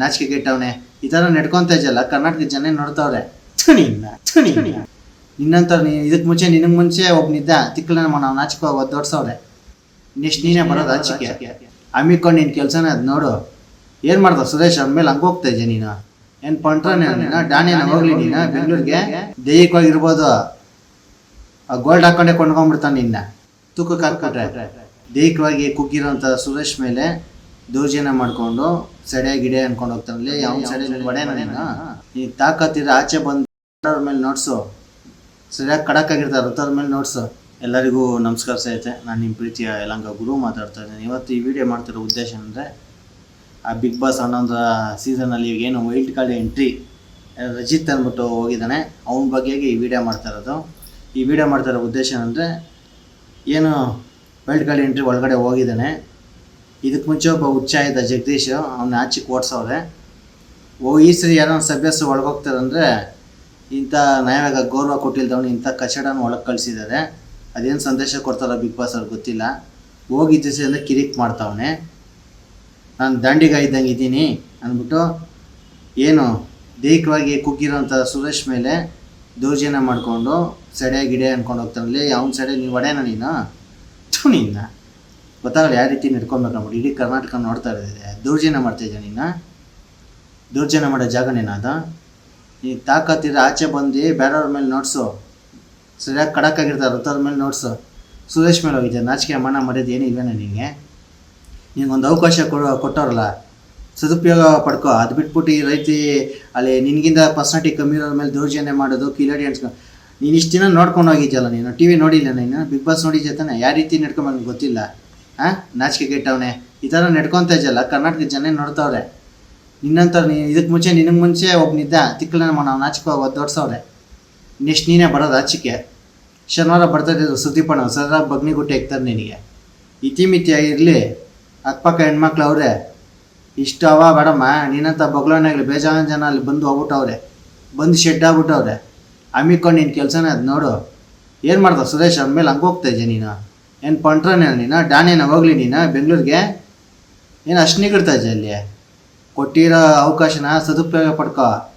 ನಾಚಿಕೆ ಗೆಟ್ಟವನೆ ಈ ಥರ ನಡ್ಕೊಂತ ಇದೆಯಲ್ಲ, ಕರ್ನಾಟಕದ ಜನ ನೋಡ್ತಾವ್ರೆ. ಥುನಿನ್ನ ನಿನ್ನಂತ ನೀ ಇದಕ್ಕೆ ಮುಂಚೆ ನಿನಗೆ ಮುಂಚೆ ಒಬ್ಬನಿದ್ದ ತಿಕ್ಕಲ ನಾವು ನಾಚಿಕೆ ದೊಡ್ಸವ್ರೆ ನೆಕ್ಸ್ಟ್ ನೀನೇ ಬರೋದು ಆಚಿಕೆ ಹಮ್ಮಿಕೊಂಡು ನಿನ್ನ ಕೆಲಸನ ಅದು ನೋಡು. ಏನು ಮಾಡ್ದ ಸುರೇಶ್? ಅಂದಮೇಲೆ ಹಂಗೆ ಹೋಗ್ತಾ ಇದ್ದೆ ನೀನು? ಏನು ಪಂಟ್ರನೇ ನೀನು ಹೋಗ್ಲಿ ನೀನು, ಬೆಂಗಳೂರಿಗೆ? ದೈಹಿಕವಾಗಿರ್ಬೋದು. ಆ ಗೋಲ್ಡ್ ಹಾಕೊಂಡೆ ಕೊಂಡ್ಕೊಂಡ್ಬಿಡ್ತಾನೆ ನಿನ್ನ. ತೂಕಕ್ಕೆ ಹಾಕ್ಬಿಟ್ರೆ. ದೈಹಿಕವಾಗಿ ಕುಗ್ಗಿರೋಂಥ ಸುರೇಶ್ ಮೇಲೆ ದೌರ್ಜನ್ಯ ಮಾಡ್ಕೊಂಡು ಸೆಡೆ ಗಿಡೆ ಅನ್ಕೊಂಡು ಹೋಗ್ತಾನಲ್ಲಿ ಯಾವ ಸಡೆ ಒಡೆನಾ ಈ ತಾಕತ್ತಿ ತಾಕತ್ತಿರ ಆಚೆ ಬಂದು ಮೇಲೆ ನೋಡ್ಸು. ಸರಿಯಾಗಿ ಕಡಕ್ಕಾಗಿರ್ತಾರೆ ರಥದ ಮೇಲೆ ನೋಡ್ಸು. ಎಲ್ಲರಿಗೂ ನಮಸ್ಕಾರ ಸ್ನೇಹಿತೆ ನಾನು ನಿಮ್ಮ ಪ್ರೀತಿಯ ಎಲ್ಲಂಗ ಗುರು ಮಾತಾಡ್ತಾ ಇದ್ದೀನಿ. ಇವತ್ತು ಈ ವಿಡಿಯೋ ಮಾಡ್ತಿರೋ ಉದ್ದೇಶ ಅಂದರೆ ಆ ಬಿಗ್ ಬಾಸ್ ಹನ್ನೊಂದು ಸೀಸನಲ್ಲಿ ಏನು ವೈಲ್ಡ್ ಕಾರ್ಡ್ ಎಂಟ್ರಿ ರಜಿತ್ ಅಂದ್ಬಿಟ್ಟು ಹೋಗಿದ್ದಾನೆ. ಅವನ ಬಗ್ಗೆ ಈ ವಿಡಿಯೋ ಮಾಡ್ತಾ ಇರೋದು. ಈ ವಿಡಿಯೋ ಮಾಡ್ತಾ ಇರೋ ಉದ್ದೇಶ ಅಂದರೆ ಏನು ವೈಲ್ಡ್ ಕಾರ್ಡ್ ಎಂಟ್ರಿ ಒಳಗಡೆ ಹೋಗಿದ್ದಾನೆ. ಇದಕ್ಕೆ ಮುಂಚೆ ಒಬ್ಬ ಹುಚ್ಚ ಇದ್ದ ಜಗದೀಶ್ ಅವನ್ನ ಆಚೆಗೆ ಓಡಿಸವ್ರೆ. ಓ, ಈ ಸರಿ ಯಾರೋ ಸಭ್ಯಸ್ಸು ಒಳಗೋಗ್ತಾರಂದರೆ ಇಂಥ ನಯವಾಗ ಗೌರವ ಕೊಟ್ಟಿಲ್ದವನು ಇಂಥ ಕಚಡನ ಒಳಗೆ ಕಳಿಸಿದ್ದಾರೆ. ಅದೇನು ಸಂದೇಶ ಕೊಡ್ತಾರೋ ಬಿಗ್ ಬಾಸ್ ಅವ್ರಿಗೆ ಗೊತ್ತಿಲ್ಲ. ಹೋಗಿ ದಿವಸದಿಂದ ಕಿರಿಕ್ ಮಾಡ್ತಾವನೆ. ನಾನು ದಂಡಿಗ ಇದ್ದಂಗೆ ಇದ್ದೀನಿ ಅಂದ್ಬಿಟ್ಟು ಏನು ದೈಹಿಕವಾಗಿ ಕುಗ್ಗಿರೋಂಥ ಸುರೇಶ್ ಮೇಲೆ ದೌರ್ಜನ್ಯ ಮಾಡಿಕೊಂಡು ಸೆಡೆ ಗಿಡೆ ಅಂದ್ಕೊಂಡು ಹೋಗ್ತಾನಲ್ಲಿ ಅವ್ನ ಸಡೆ ನೀವು ಒಡೆನ ನೀನು? ನಿನ್ನ. ಗೊತ್ತಾಗಲ್ಲ ಯಾವ ರೀತಿ ನಡ್ಕೊಬೇಕು ನಮ್ಮ ಇಡೀ ಕರ್ನಾಟಕ ನೋಡ್ತಾ ಇರೋದಿದೆ. ದೌರ್ಜನ್ಯ ಮಾಡ್ತಾಯಿದ್ದೆ ನೀನು ದೌರ್ಜನ್ಯ ಮಾಡೋ ಜಾಗನೇನಾದ ಈ ತಾಕತ್ತಿರ ಆಚೆ ಬಂದು ಬೇರೆಯವ್ರ ಮೇಲೆ ನೋಡ್ಸು. ಸರಿಯಾಗಿ ಕಡಕ್ಕಾಗಿರ್ತಾರೆ ಅಂಥವ್ರ ಮೇಲೆ ನೋಡ್ಸು. ಸುರೇಶ್ ಮೇಲೆ ಹೋಗಿದ್ದೆ. ನಾಚಿಕೆ ಮನ ಮರ್ಯಾದೆ ಏನೂ ಇಲ್ವೇನ ನಿನಗೆ? ನಿನಗೊಂದು ಅವಕಾಶ ಕೊಡೋ, ಕೊಟ್ಟವ್ರಲ್ಲ. ಸದುಪಯೋಗ ಪಡ್ಕೊ. ಅದು ಬಿಟ್ಬಿಟ್ಟು ಈ ರೈತಿ ಅಲ್ಲಿ ನಿನಗಿಂತ ಪರ್ಸನಾಲಿಟಿ ಕಮ್ಮಿ ಇರೋರ ಮೇಲೆ ದೌರ್ಜನ್ಯ ಮಾಡೋದು, ಕಿಲಾಡಿ ಅನ್ಸ್ಕೊ. ನೀನು ಇಷ್ಟು ದಿನ ನೋಡ್ಕೊಂಡು ಹೋಗಿದ್ಯಲ್ಲ ನೀನು? ಟಿ ವಿ ನೋಡಿಲ್ಲ ನೀನು? ಬಿಗ್ ಬಾಸ್ ನೋಡಿದ್ಯ ತಾನೆ? ಯಾವ ರೀತಿ ನಡ್ಕೊಂಬಂಗೆ ಗೊತ್ತಿಲ್ಲ. ಹಾಂ ನಾಚಿಕೆ ಗೆಟ್ಟವನೆ ಈ ಥರ ನಡ್ಕೊತ ಇದೆಯಲ್ಲ, ಕರ್ನಾಟಕದ ಜನ ನೋಡ್ತಾವ್ರೆ? ನಿನ್ನಂತ ನೀ ಇದಕ್ಕೆ ಮುಂಚೆ ನಿನಗೆ ಮುಂಚೆ ಒಬ್ಬನಿದ್ದ ತಿಕ್ಕಲ ನಾವು ನಾಚಿಕೆ ಒದ್ದೋಡ್ಸವ್ರೆ. ನೆಕ್ಸ್ಟ್ ನೀನೇ ಬರೋದು ಆಚಿಕೆ. ಶನಿವಾರ ಬರ್ತಾ ಇದ್ದು ಸುದೀಪಣ್ಣ ಬಗ್ನಿ ಗುಟ್ಟೆ ಇಕ್ತಾರೆ ನಿನಗೆ. ಇತಿಮಿತಿಯಾಗಿರಲಿ ಅಕ್ಕಪಕ್ಕ ಹೆಣ್ಮಕ್ಳು ಅವ್ರೆ. ಇಷ್ಟು ಅವ ಬೇಡಮ್ಮ ನೀನಂತ ಬಗ್ಲೋನಾಗಲಿ ಬೇಜಾನ್ ಜನ ಅಲ್ಲಿ ಬಂದು ಹೋಗ್ಬಿಟ್ಟವ್ರೆ. ಬಂದು ಶೆಡ್ ಆಗ್ಬಿಟ್ಟವ್ರೆ. ಹಮ್ಮಿಕೊಂಡು ನಿನ್ನ ಕೆಲಸನೇ ಅದು ನೋಡು. ಏನು ಮಾಡ್ದ ಸುರೇಶ್? ಅಂದಮೇಲೆ ಹಂಗೆ ಹೋಗ್ತಾ ಇದ್ದೆ ನೀನು? ಏನು ಪಂಟ್ರನೇ ನೀನು? ಡಾನೇನ ಹೋಗ್ಲಿ ನೀನು, ಬೆಂಗಳೂರಿಗೆ? ಏನು ಅಷ್ಟು ನಿಗಿಡ್ತಾ ಇದ್ದೆ ಅಲ್ಲಿ? ಕೊಟ್ಟಿರೋ ಅವಕಾಶನ ಸದುಪಯೋಗ ಪಡ್ಕೋ.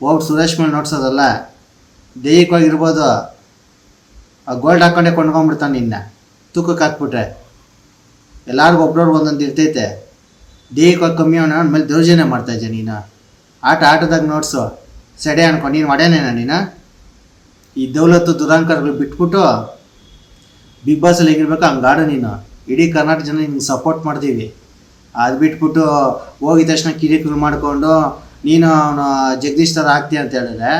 ಹೋಗಿ ಸುರೇಶ್ ಮೇಲೆ ನೋಡ್ಸೋದಲ್ಲ. ದೈಹಿಕವಾಗಿರ್ಬೋದು. ಆ ಗೋಲ್ಡ್ ಹಾಕೊಂಡೆ ಕೊಂಡ್ಕೊಂಬಿಡ್ತಾನೆ ನಿನ್ನ. ತೂಕಕ್ಕೆ ಹಾಕ್ಬಿಟ್ರೆ. ಎಲ್ಲರಿಗೂ ಒಬ್ರವ್ರು ಒಂದೊಂದು ಇರ್ತೈತೆ. ದೈಹಿಕವಾಗಿ ಕಮ್ಮಿ ಅವನ ಮೇಲೆ ದೌರ್ಜನ್ಯ ಮಾಡ್ತಾ ಇದ್ದೆ ನೀನು? ಆಟ ಆಟದಾಗ ನೋಡ್ಸು. ಸೆಡೆ ಅನ್ಕೊಂಡು ನೀನು ಒಡೆನೇನ ನೀನು? ಈ ದೌಲತ್ತು ದುರಾಂಕರ್ಗಳು ಬಿಟ್ಬಿಟ್ಟು ಬಿಗ್ ಬಾಸಲ್ಲಿ ಹೆಂಗಿರ್ಬೇಕು ಹಂಗಾಡು ನೀನು. ಇಡೀ ಕರ್ನಾಟಕ ಜನ ನಿನ್ಗೆ ಸಪೋರ್ಟ್ ಮಾಡ್ತೀವಿ. ಅದು ಬಿಟ್ಬಿಟ್ಟು ಹೋಗಿದ ತಕ್ಷಣ ಕಿರಿಕಿರಿ ಮಾಡಿಕೊಂಡು, ನೀನು ಅವನು ಜಗದೀಶ್ ಥರ ಆಗ್ತೀಯ ಅಂತ ಹೇಳಿದ್ರೆ,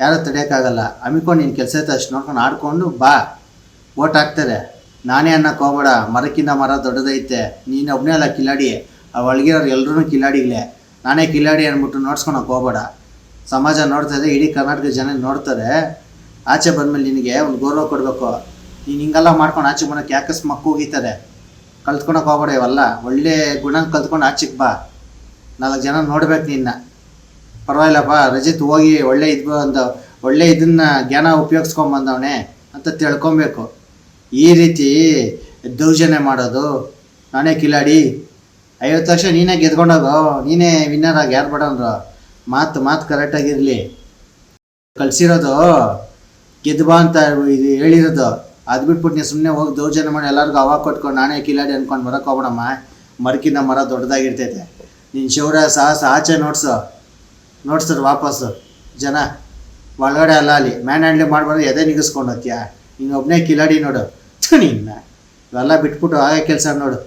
ಯಾರು ತಡೆಯೋಕ್ಕಾಗಲ್ಲ. ಹಮ್ಮಿಕೊಂಡು ನೀನು ಕೆಲಸ ಅಷ್ಟು ನೋಡ್ಕೊಂಡು ಆಡ್ಕೊಂಡು ಬಾ. ಓಟ್ ಹಾಕ್ತಾರೆ. ನಾನೇ ಅನ್ನೋಕೆ ಹೋಗ್ಬೇಡ. ಮರಕ್ಕಿಂತ ಮರ ದೊಡ್ಡದೈತೆ. ನೀನು ಒಬ್ಬನೇ ಅಲ್ಲ ಕಿಲಾಡಿ. ಆ ಒಳಗಿರೋರು ಎಲ್ಲರೂ ಕಿಲಾಡಿಗಳೇ. ನಾನೇ ಕಿಲಾಡಿ ಅಂದ್ಬಿಟ್ಟು ನೋಡ್ಸ್ಕೊಳಕ್ಕೆ ಹೋಗ್ಬೇಡ. ಸಮಾಜ ನೋಡ್ತಾ ಇದೆ, ಇಡೀ ಕರ್ನಾಟಕದ ಜನ ನೋಡ್ತಾರೆ. ಆಚೆ ಬಂದಮೇಲೆ ನಿನಗೆ ಒಂದು ಗೌರವ ಕೊಡಬೇಕು. ನೀನು ಹಿಂಗೆಲ್ಲ ಮಾಡ್ಕೊಂಡು ಆಚೆ ಬಂದಕ್ಕೆ ಯಾಕಸ್ ಮಕ್ಕು ಹೋಗಿತಾರೆ ಕಲ್ತ್ಕೊಳಕ್ಕೆ ಹೋಗ್ಬೇಡ ಇವೆಲ್ಲ. ಒಳ್ಳೆ ಗುಣ ಕಲ್ತ್ಕೊಂಡು ಆಚೆಗೆ ಬಾ. ನಾಲ್ಕು ಜನ ನೋಡ್ಬೇಕು ನಿನ್ನ. ಪರವಾಗಿಲ್ಲಪ್ಪ ರಜಿತ್ ಹೋಗಿ ಒಳ್ಳೆ ಇದು ಒಂದು ಒಳ್ಳೆ ಇದನ್ನ ಜ್ಞಾನ ಉಪಯೋಗಿಸ್ಕೊಂಬಂದವನೆ ಅಂತ ತಿಳ್ಕೊಬೇಕು. ಈ ರೀತಿ ದೌರ್ಜನ್ಯ ಮಾಡೋದು. ನಾನೇ ಕಿಲಾಡಿ. ಐವತ್ತು ವರ್ಷ ನೀನೇ ಗೆದ್ಕೊಂಡೋಗೋ. ನೀನೇ ವಿನ್ನರ್ ಆಗಿ ಯಾರು ಬೇಡಂದ್ರು ಮಾತು ಮಾತು ಕರೆಕ್ಟಾಗಿರಲಿ ಕಳಿಸಿರೋದು. ಗೆದ್ದು ಬಾ ಅಂತ ಇದು ಹೇಳಿರೋದು. ಅದು ಬಿಟ್ಬಿಟ್ಟು ನೀವು ಸುಮ್ಮನೆ ಹೋಗಿ ದೌರ್ಜನ್ಯ ಮಾಡಿ ಎಲ್ಲರಿಗೂ ಅವಾಗ ಕೊಟ್ಕೊಂಡು ನಾನೇ ಕಿಲಾಡಿ ಅನ್ಕೊಂಡು ಬರೋಕೆ ಹೋಗ್ಬಿಡಮ್ಮ. ಮರಕಿಂದ ಮರ ದೊಡ್ಡದಾಗಿರ್ತೈತೆ. ನಿನ್ನ ಶೌರ್ಯ ಸಾಹಸ ಆಚೆ ನೋಡ್ಸು. ನೋಡ್ಸರು ವಾಪಸ್ಸು. ಜನ, ಒಳಗಡೆ ಅಲ್ಲ ಅಲ್ಲಿ. ಮ್ಯಾನ್ ಹ್ಯಾಂಡ್ಲಿಂಗ್ ಮಾಡ್ಬಾರ್ದು, ಎದೆ ನಿಗಿಸ್ಕೊಂಡು ಹೋಗ್ತೀಯ? ನೀನು ಒಬ್ಬನೇ ಕಿಲಾಡಿ ನೋಡು. ನಿನ್ನ. ಇವೆಲ್ಲ ಬಿಟ್ಬಿಟ್ಟು ಹಾಗೆ ಕೆಲಸ ನೋಡು.